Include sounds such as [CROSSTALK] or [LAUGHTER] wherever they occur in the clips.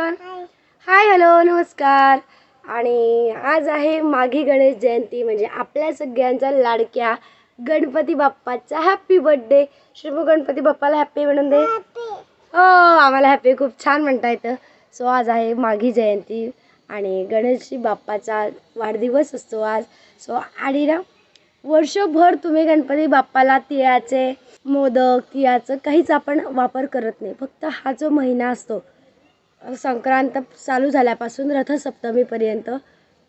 कर hi hello नमस्कार. आणि आज आहे माघी गणेश जयंती म्हणजे आपल्या सगळ्यांच्या लाडक्या गणपती बाप्पाचा हॅपी बर्थडे श्रीमू गणपती बाप्पाला हॅपी म्हणून दे. हो आम्हाला हॅपी खूप छान म्हणता येतं सो आज आहे माघी जयंती आणि गणेश बाप्पाचा वाढदिवस असतो आज. सो आणि ना वर्षभर तुम्ही गणपती बाप्पाला तिळाचे मोदक तिळाचं काहीच आपण वापर करत नाही. फक्त हा जो महिना असतो संक्रांत चालू झाल्यापासून रथसप्तमीपर्यंत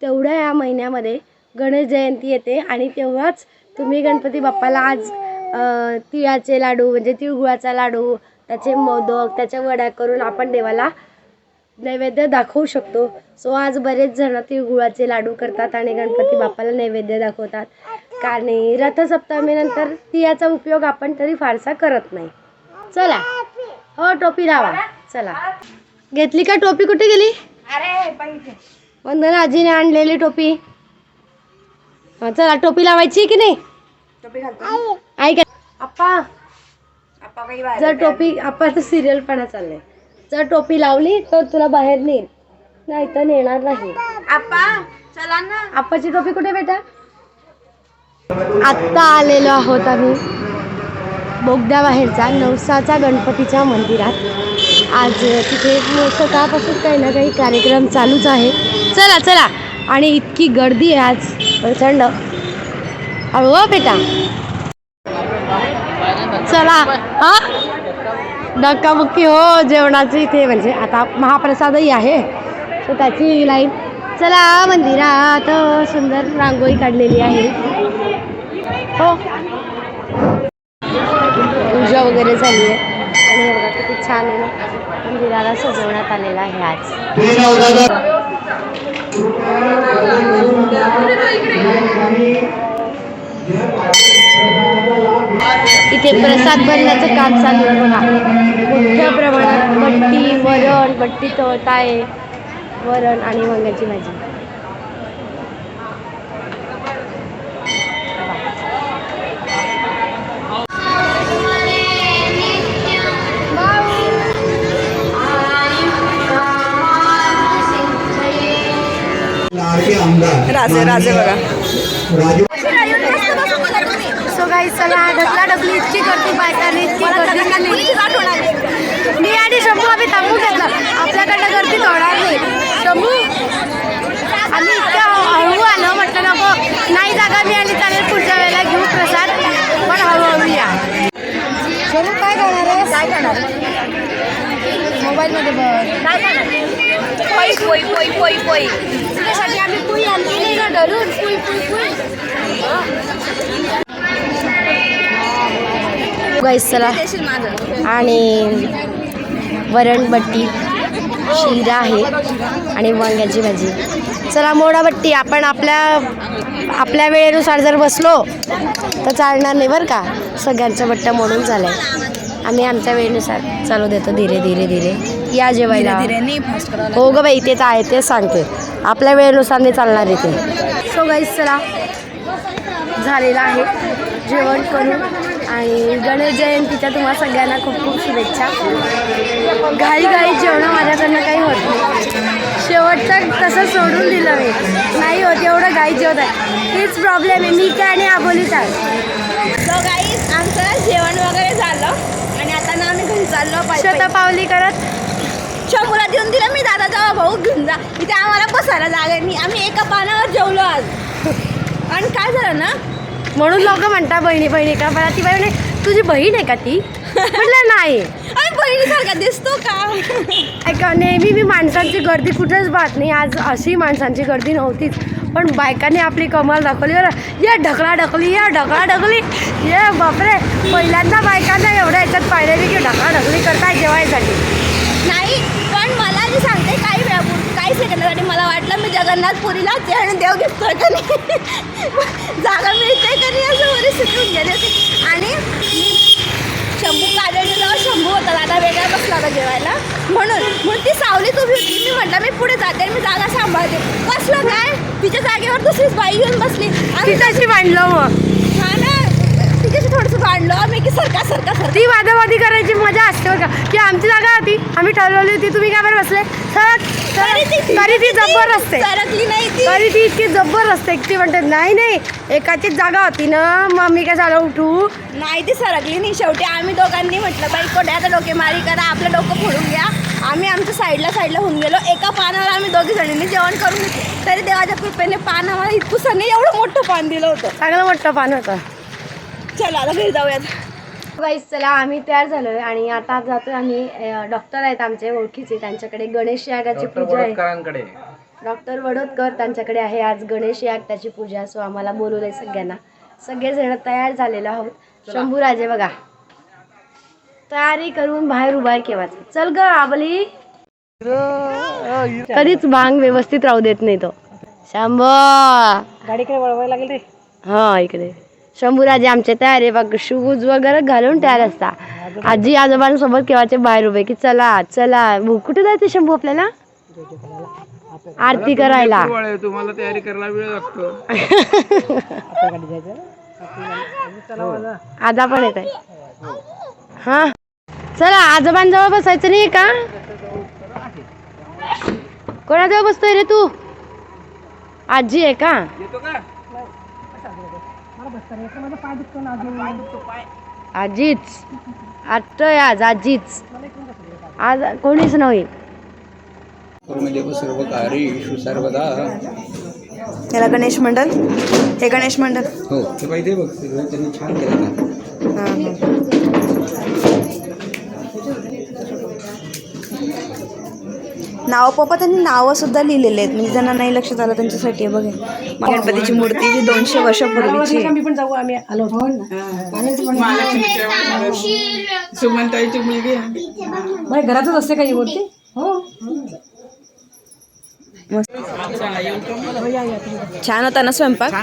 तेवढ्या या महिन्यामध्ये गणेश जयंती येते आणि तेव्हाच तुम्ही गणपती बाप्पाला आज तिळाचे लाडू म्हणजे तिळगुळाचा लाडू त्याचे मोदक त्याच्या वड्या करून आपण देवाला नैवेद्य दाखवू शकतो. सो आज बरेच जण तिळगुळाचे लाडू करतात आणि गणपती बाप्पाला नैवेद्य दाखवतात. कारण रथसप्तमीनंतर तिळाचा उपयोग आपण तरी फारसा करत नाही. चला. हो टोपी लावा. चला. घेतली का टोपी? कुठे गेली? वंदना आजीने आणलेली टोपी. हा, चला टोपी लावायची की नाही? ऐक आप्पा. जर टोपी आप्पाचं सिरियल पण चाललंय जर टोपी लावली तर तुला बाहेर नेईल नाही तर नेणार नाही. आप्पा चला ना. आप्पाची टोपी कुठे बेटा? आत्ता आलेलो आहोत आम्ही बोगद्याबाहेरचा नवसाचा गणपतीच्या मंदिरात. आज तिथे सकाळपासून काही ना काही कार्यक्रम चालूच आहे. चला चला. आणि इतकी गर्दी आहे आज. प्रचंड. हळू हो बेटा. चला. हा? धक्काबुक्की हो जेवणाची इथे म्हणजे आता महाप्रसादही आहे. तर त्याची लाईन चला मंदिरात हो, सुंदर रांगोळी काढलेली आहे. हो. पूजा वगैरे झाली आहे. किती छान आहे ना. मंदिराला सजवण्यात आलेला आहे आज. इथे प्रसाद बनण्याचं काम चालू आहे बघा. मोठ्या प्रमाणात बट्टी वरण बट्टी तळताय वरण आणि वांग्याची भाजी. राजे राजे बघा. राजे सो काही चला ढकला ढकली इतकी गर्दी बायकांनी इतकी. मी आणि शंभू आम्ही थांबून घेतलं आपल्याकडनं गर्दी होणार नाही. शंभू आम्ही इतक्या हळू आलो म्हटलं नको नाही जागा मिळाली चालेल पुढच्या वेळेला घेऊ प्रसाद पण हळूहळू या. शंभू काय करणार आहे काय करणार? मोबाईलमध्ये बघ. काय खाणार पोई पोई पोई पोई पोई तुझ्यासाठी आम्ही पुई आणली ना धरून. पुई पुई पुई गाईस चला. आणि वरणबट्टी शिरा आहे आणि वांग्याची भाजी. चला मोडाबट्टी. आपण आपल्या आपल्या वेळेनुसार जर बसलो तर चालणार नाही बरं का? सगळ्यांच्या बट्ट्या मोडून झाल्या. आम्ही आमच्या वेळेनुसार चालू देतो धीरे धीरे धीरे. या जेवायला. नाही फास्ट करावं हो ग बाई ते तर आहे तेच सांगते आपल्या वेळेनुसार नाही चालणार इथे. सो गाईस चला. झालेलं आहे जेवण करून. आणि गणेश जयंतीच्या तुम्हा सगळ्यांना खूप खूप शुभेच्छा. घाई घाई जेवणं माझ्याकडनं काही होत नाही. शेवटचं तसं सोडून दिलं मी. नाही होत एवढं घाई जेवत आहे. तेच प्रॉब्लेम आहे. मी काय आणि आबोलीच आहे आमचं जेवण वगैरे झालं आणि आता ना आम्ही घरी चाललो शतपावली करत. शंभूला देऊन दिलं मी दादा जावा भाऊ घेऊन जा. इथे आम्हाला बसायला जागा नाही. आम्ही एका पानावर जेवलो आज. आणि काय झालं ना? म्हणून लोक म्हणता बहिणी बहिणी का? मला ती बहिणी तुझी बहीण आहे का ती? म्हटलं नाही. बहिणीसारखा दिसतो का? ऐका नेहमी मी माणसांची गर्दी कुठेच पाहत नाही. आज अशी माणसांची गर्दी नव्हतीच. पण बायकांनी आपली कमाल दाखवली बरं. या ढकला ढकली या ढकला ढकली. ये बापरे पहिल्यांदा बायकांना एवढ्या याच्यात पाहिजे की ढकला ढकली करताय जेवायसाठी. नाही पण मला मी सांगते काही वेळापूर्वी काही सेकंदासाठी मला वाटलं मी जगन्नाथपुरीला ते आणि देव घेतोय का नाही. जागा मिळते का नाही असं परिस्थिती होऊन गेले होते. आणि मी शंभू काढले जाऊ शंभू होता दादा वेगळा बसला होता जेवायला. म्हणून म्हणून ती सावलीत उभी होती. मी म्हटलं मी पुढे जाते मी जागा सांभाळते. कसलं काय? तिच्या जागेवर दुसरीच बाई येऊन बसली. आणि तिच्याशी मांडलं मग. थोडंसं भांडलो आम्ही की सरका सरका सरका. ती वादावादी करायची मजा असते बघा. की आमची जागा होती. आम्ही ठरवली होती तुम्ही काय बरं बसले? सरक सरक. तरी ती जब्बर असते. सरकली नाही ती. तरी ती इतकी जब्बर असते ती म्हणते नाही नाही एकाचीच जागा होती ना मग मी कशाला उठू? नाही ती सरकली नाही शेवटी. आम्ही दोघांनी म्हटलं बाई आता डोकेमारी करा आपलं डोकं फोडून घ्या. आम्ही आमच्या साईडला साईडला होऊन गेलो. एका पानावर आम्ही दोघी जणींनी जेवण करून घेतलं. तरी देवाच्या कृपेने पान आम्हाला इतकुसाने एवढं मोठं पान दिलं होतं. चांगलं मोठं पान होतं. चला आता घरी जाऊयात. गाईस चला आम्ही तयार झालोय आणि आता जातोय आम्ही डॉक्टर आहेत आमचे ओळखीचे. त्यांच्याकडे गणेश यागाची पूजा आहे. डॉक्टर वडोदकर त्यांच्याकडे आहे. आज गणेश याग त्याची पूजा सो आम्हाला बोलवलंय सगळ्यांना. सगळेजण तयार झालेलो आहोत. शंभूराजे बघा. तयारी करून बाहेर उभा आहे केव्हाच. चल ग आबली. कधीच भांग व्यवस्थित राहू देत नाही तो. शंभू. गाडीकडे वळवायला लागेल रे. हा इकडे. शंभूराजे आमचे तयार आहे बघ शूज वगैरे घालून तयार असता. आजी आजोबांसोबत केव्हाचे बाहेर उभे की चला चला. कुठे जायचं शंभू आपल्याला? आरती करायला. तुम्हाला तयारी करायला वेळ लागतो. [LAUGHS] आजा पण येत आहे हा. चला आजोबांजवळ बसायचं नाही का? कोणाजवळ बसतोय रे तू? आजी आहे का? आजीच. आटतोय आज आजीच. आज कोणीच नाही. देव सर्व कार्य सर्वदा. याला गणेश मंडल? हे गणेश मंडल. हो ते पाहिजे बघ सगळं त्यांनी छान केलं नाव पप्पा त्यांनी नावं सुद्धा लिहिलेले आहेत. म्हणजे ज्यांना नाही लक्षात आलं त्यांच्यासाठी बघा गणपतीची मूर्ती जी दोनशे वर्षापूर्वीची. आहे. मी पण जाऊ आम्ही आलो सुमनताईची मुलगी आहे. घरातच असते काही मूर्ती? छान होता ना स्वयंपाक?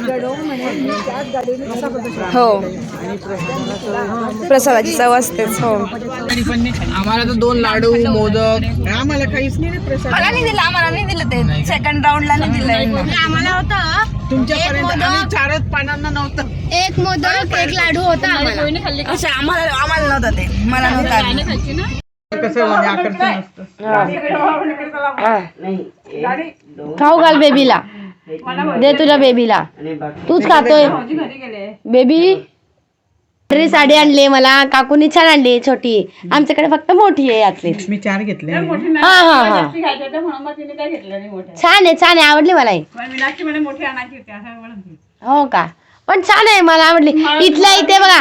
हो. प्रसादाची चव असतेच हो. आम्हाला तर दोन लाडू मोदक. आम्हाला काहीच नाही मला दिलं आम्हाला नाही दिलं ते. सेकंड राऊंडला नाही दिलं आम्हाला होतं. तुमच्यापर्यंत आम्ही चारच पानांना नव्हतं. एक मोदक एक लाडू होता आम्हाला. असं आम्हाला आम्हाला नव्हतं ते. मला नव्हतं. कसं म्हणजे आकर्षण असतं. खाऊ घाल बेबीला. दे तुझ्या बेबीला. तूच खातोय. बेबी ड्रेस साडी आणली मला. काकूनी छान आणली छोटी. आमच्याकडे फक्त मोठी आहे यातली. मी चार घेतले. हा हा हा. छान आहे छान आहे. आवडली मला ही. हो का? पण छान आहे मला आवडली. इथल्या इथे बघा.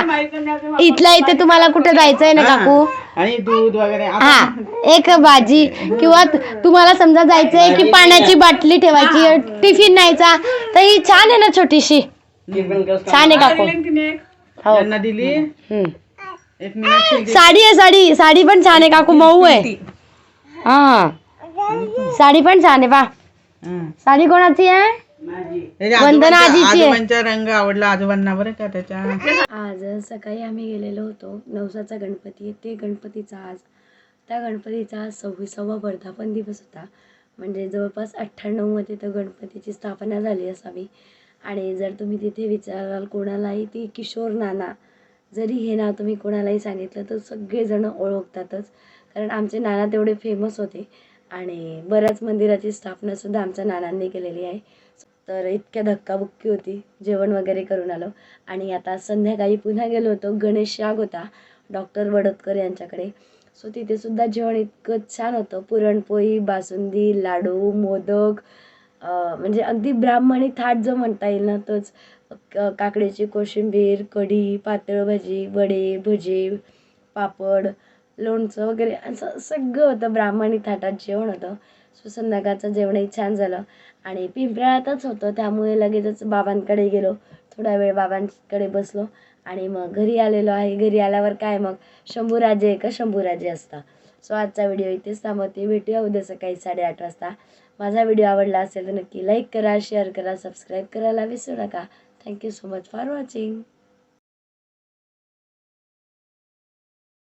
इथल्या इथे तुम्हाला कुठे जायचंय ना काकू? आणि दूध वगैरे हा एक भाजी किंवा त- तुम्हाला समजा जायचंय की पाण्याची बाटली ठेवायची टिफिन न्यायचा तर ही छान आहे ना छोटीशी. छान आहे काकू. हो. त्यांना दिली? हम्म. एक मिनिट साडी आहे साडी. साडी पण छान आहे काकू मऊ आहे. हा. साडी पण छान आहे पा साडी कोणाची आहे? वंदना आजीची. आहे. आजोबांचा रंग आवडला आजोबांना बरं का त्याच्या? आज सकाळी आम्ही गेलेलो होतो. नवसाचा गणपती ते गणपतीचा आज त्या गणपतीचा आज सव्वीसावा वर्धापन दिवस होता. म्हणजे जवळपास अठ्ठ्याण्णवमध्ये तर गणपतीची स्थापना झाली असावी. आणि जर तुम्ही तिथे विचाराल कोणालाही ती किशोर नाना. जरी हे नाव तुम्ही कोणालाही सांगितलं तर सगळेजण ओळखतातच. कारण आमचे नाना तेवढे फेमस होते. आणि बऱ्याच मंदिराची स्थापनासुद्धा आमच्या नानांनी केलेली आहे. तर इतक्या धक्काबुक्की होती. जेवण वगैरे करून आलो. आणि आता संध्याकाळी पुन्हा गेलो होतो. गणेश याग होता. डॉक्टर वडतकर यांच्याकडे. सो तिथेसुद्धा जेवण इतकं छान होतं. पुरणपोळी बासुंदी लाडू मोदक म्हणजे अगदी ब्राह्मणी थाट जो म्हणता येईल ना तोच. काकडीची कोशिंबीर कढी पातळ भाजी वडे भजे पापड लोणचं वगैरे असं सगळं होतं. ब्राह्मणी थाटात जेवण होतं. सो संध्याकाळचं जेवणही छान झालं. आणि पिंपळातच होतं त्यामुळे लगेचच बाबांकडे गेलो. थोडा वेळ बाबांकडे बसलो आणि मग घरी आलेलो आहे. घरी आल्यावर काय मग? शंभूराजे का शंभूराजे असता. सो आजचा व्हिडिओ इथेच थांबवते. भेटूया उद्या सकाळी साडेआठ वाजता. माझा व्हिडिओ आवडला असेल तर नक्की लाईक करा शेअर करा सबस्क्राईब करायला विसरू नका. Thank you so much for watching.